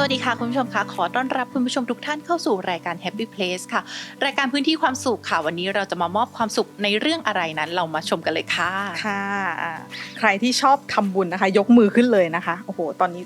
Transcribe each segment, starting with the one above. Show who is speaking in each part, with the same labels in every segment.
Speaker 1: วัสดีค่ะคุณผู้ชมค่ะขอต้อนรับคุณผู้ชมทุกท่านเข้าสู่รายการ Happy Place ค่ะ รายการพื้นที่ความสุขค่ะ วันนี้เราจะมามอบความสุขในเรื่องอะไรนั้น เรามาชมกันเลยค่ะ
Speaker 2: ค่ะอ่าใครที่ชอบทำบุญนะคะ ยกมือขึ้นเลยนะคะโอ้โหตอนนี้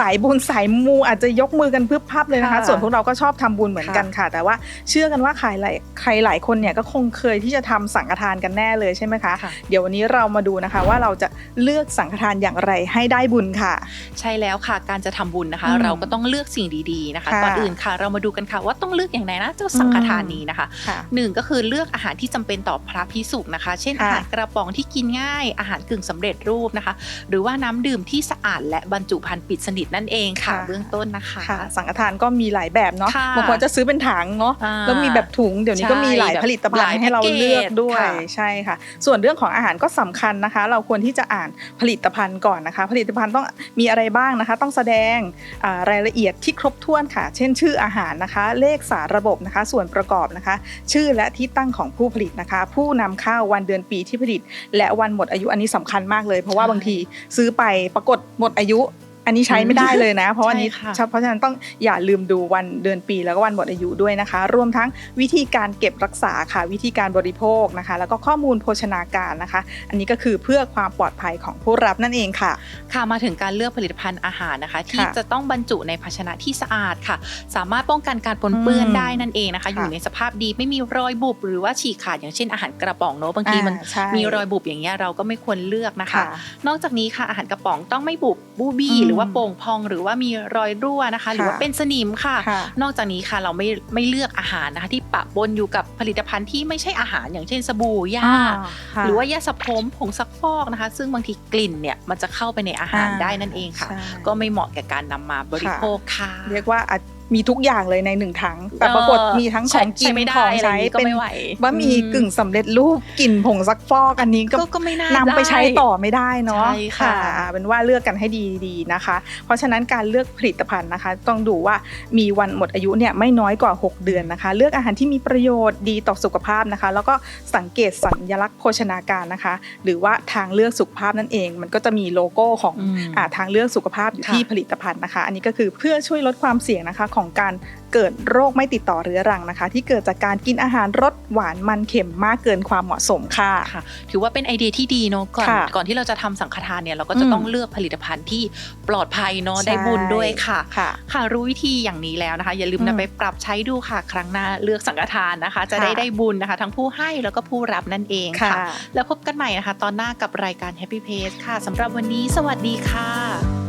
Speaker 2: สายบุญสายมูอาจจะยกมือกันพึบพับเลยนะคะ
Speaker 1: ค่ะ
Speaker 2: ส่วนพวกเราก็ชอบทำบุญเหมือนกันค่ะ แต่ว่าเชื่อกันว่าใครหลายใครหลายคนเนี่ยก็คงเคยที่จะทำสังฆทานกันแน่เลยใช่ไหมคะ
Speaker 1: ค่ะ
Speaker 2: เดี๋ยววันนี้เรามาดูนะคะว่าเราจะเลือกสังฆทานอย่างไรให้ได้บุญค่ะ
Speaker 1: ใช่แล้วค่ะการจะทำบุญนะคะ
Speaker 2: อืม
Speaker 1: เราก็ต้องเลือกสิ่งดีๆนะคะ
Speaker 2: ค่ะ
Speaker 1: ก่อนอื่นค่ะ เรามาดูกันค่ะ ว่าต้องเลือกอย่างไรนะเจ้าสังฆทานนี้นะคะ
Speaker 2: ค่ะ
Speaker 1: หนึ่งก็คือเลือกอาหารที่จำเป็นต่อพระพิสุนะคะ เช่น
Speaker 2: ค่ะ
Speaker 1: อาหารกระป๋องที่กินง่าย อาหารกึ่งสำเร็จรูปนะคะ หรือว่าน้ำดื่มที่สะอาดและบรรจุภัณฑ์ปิดสนิทนั่นเองค่ะ
Speaker 2: ค่ะ
Speaker 1: เบื้องต้นนะคะ
Speaker 2: ค่ะสังฆทานก็มีหลายแบบเนาะ
Speaker 1: ค่ะ
Speaker 2: บางคนจะซื้อเป็นถังเนาะ
Speaker 1: อ่า
Speaker 2: แล้วมีแบบถุงเดี๋ยวนี้ก็มีหลาย
Speaker 1: ใช่
Speaker 2: ผลิตภัณ
Speaker 1: หลาย
Speaker 2: ฑ์ให้เรา
Speaker 1: แพ็กเกจ
Speaker 2: เลือกด้วย
Speaker 1: ค่ะ
Speaker 2: ใช่ค่ะ ส่วนเรื่องของอาหารก็สำคัญนะคะ เราควรที่จะอ่านผลิตภัณฑ์ก่อนนะคะ ผลิตภัณฑ์ต้องมีอะไรบ้างนะคะ ต้องแสดงอ่ารายละเอียดที่ครบถ้วนค่ะ เช่น ชื่ออาหารนะคะ เลขสารระบบนะคะ ส่วนประกอบนะคะ ชื่อและที่ตั้งของผู้ผลิตนะคะ ผู้นำเข้าวันเดือนปีที่ผลิต และวันหมดอายุอันนี้สำคัญมากเลย เพราะว่าบางทีซื้อไปปรากฏหมดอายุ อันนี้ใช้ไม่ได้เลยนะ เพราะว่าอันนี้
Speaker 1: ใช่ค่ะ
Speaker 2: เพราะฉะนั้นต้องอย่าลืมดูวันเดือนปีแล้วก็วันหมดอายุด้วยนะคะ รวมทั้งวิธีการเก็บรักษาค่ะ วิธีการบริโภคนะคะ แล้วก็ข้อมูลโภชนาการนะคะ อันนี้ก็คือเพื่อความปลอดภัยของผู้รับนั่นเองค่ะ
Speaker 1: ค่ะมาถึงการเลือกผลิตภัณฑ์อาหารนะคะ ที่
Speaker 2: ค่ะ
Speaker 1: จะต้องบรรจุในภาชนะที่สะอาดค่ะ สามารถป้องกันการปนเปื้อน
Speaker 2: อืม
Speaker 1: ได้นั่นเองนะคะ
Speaker 2: ค่ะ
Speaker 1: อยู่ในสภาพดีไม่มีรอยบุบหรือว่าฉีกขาดอย่างเช่นอาหารกระป๋องเนอะบางทีมัน
Speaker 2: อ่าใช่
Speaker 1: มีรอยบุบอย่างเงี้ยเราก็ไม่ควรเลือกนะคะ
Speaker 2: ค่ะ
Speaker 1: นอกจากนี้ค่ะอาหารกระป๋องต้องไม่บุบบูบี้
Speaker 2: อืม
Speaker 1: หรือว่าโป่งพองหรือว่ามีรอยรั่วนะคะ หรือว่า
Speaker 2: ค่ะ
Speaker 1: เป็นสนิมค่ะ
Speaker 2: ค่ะ
Speaker 1: นอกจากนี้ค่ะเราไม่ไม่เลือกอาหารนะคะที่ปะปนอยู่กับผลิตภัณฑ์ที่ไม่ใช่อาหารอย่างเช่นสบู่ยา
Speaker 2: ค่ะ
Speaker 1: หรือว่ายาสระผมผงซักฟอกนะคะ ซึ่งบางทีกลิ่นเนี่ยมันจะเข้าไปในอาหาร
Speaker 2: อ่า
Speaker 1: ได้นั่นเองค่ะ
Speaker 2: ใช่
Speaker 1: ก็ไม่เหมาะแก่การนำมาบริโภคค่ะ
Speaker 2: เรียกว่าอาจ มีทุกอย่างเลยในหนึ่งถัง แต่ปรากฏมีทั้งของกิ
Speaker 1: ใช้
Speaker 2: น
Speaker 1: ไม่ได้
Speaker 2: ของ
Speaker 1: อะไร
Speaker 2: ใช้
Speaker 1: อย่างงี้ก็
Speaker 2: เป็น
Speaker 1: ไม่ไหว
Speaker 2: บะหมี่กึ่งสำเร็จรูปกลิ่นผงซักฟอกอันนี้ก็
Speaker 1: ก็ก็ไม่น่านำ
Speaker 2: ไปใช้
Speaker 1: ด้
Speaker 2: ต่อไม่ได้เนาะ
Speaker 1: ใช่ค่ะ
Speaker 2: เป็นว่าเลือกกันให้ดีๆนะคะ เพราะฉะนั้นการเลือกผลิตภัณฑ์นะคะ ต้องดูว่ามีวันหมดอายุเนี่ยไม่น้อยกว่า 6 เดือนนะคะ เลือกอาหารที่มีประโยชน์ดีต่อสุขภาพนะคะ แล้วก็สังเกตสัญลักษณ์โภชนาการนะคะ หรือว่าทางเลือกสุขภาพนั่นเอง มันก็จะมีโลโก้ของ
Speaker 1: อืม
Speaker 2: อ่าทางเลือกสุขภาพอยู่
Speaker 1: ค่ะ
Speaker 2: ที่ผลิตภัณฑ์นะคะ อันนี้ก็คือเพื่อช่วยลดความเสี่ยงนะคะของการเกิดโรคไม่ติดต่อเรื้อรังนะคะ ที่เกิดจากการกินอาหารรสหวานมันเค็มมากเกินความเหมาะสมค่ะ
Speaker 1: ค่ะ ถือว่าเป็นไอเดียที่ดีเนาะก่อน
Speaker 2: ค่ะ
Speaker 1: ก่อนที่เราจะทำสังฆทานเนี่ยเราก็จะ
Speaker 2: อืม
Speaker 1: ต้องเลือกผลิตภัณฑ์ที่ปลอดภัยเนาะ
Speaker 2: ใช่
Speaker 1: ได้บุญด้วยค่ะ
Speaker 2: ค่ะ
Speaker 1: ค่ะรู้วิธีอย่างนี้แล้วนะคะ อย่าลืม
Speaker 2: อืม
Speaker 1: นำไปปรับใช้ดูค่ะ ครั้งหน้าเลือกสังฆทานนะคะจะ
Speaker 2: ค่ะ
Speaker 1: ได้ได้บุญนะคะ ทั้งผู้ให้แล้วก็ผู้รับนั่นเองค่ะ แล้วพบกันใหม่นะคะ ตอนหน้ากับรายการ Happy Pace ค่ะสำหรับวันนี้ สวัสดีค่ะ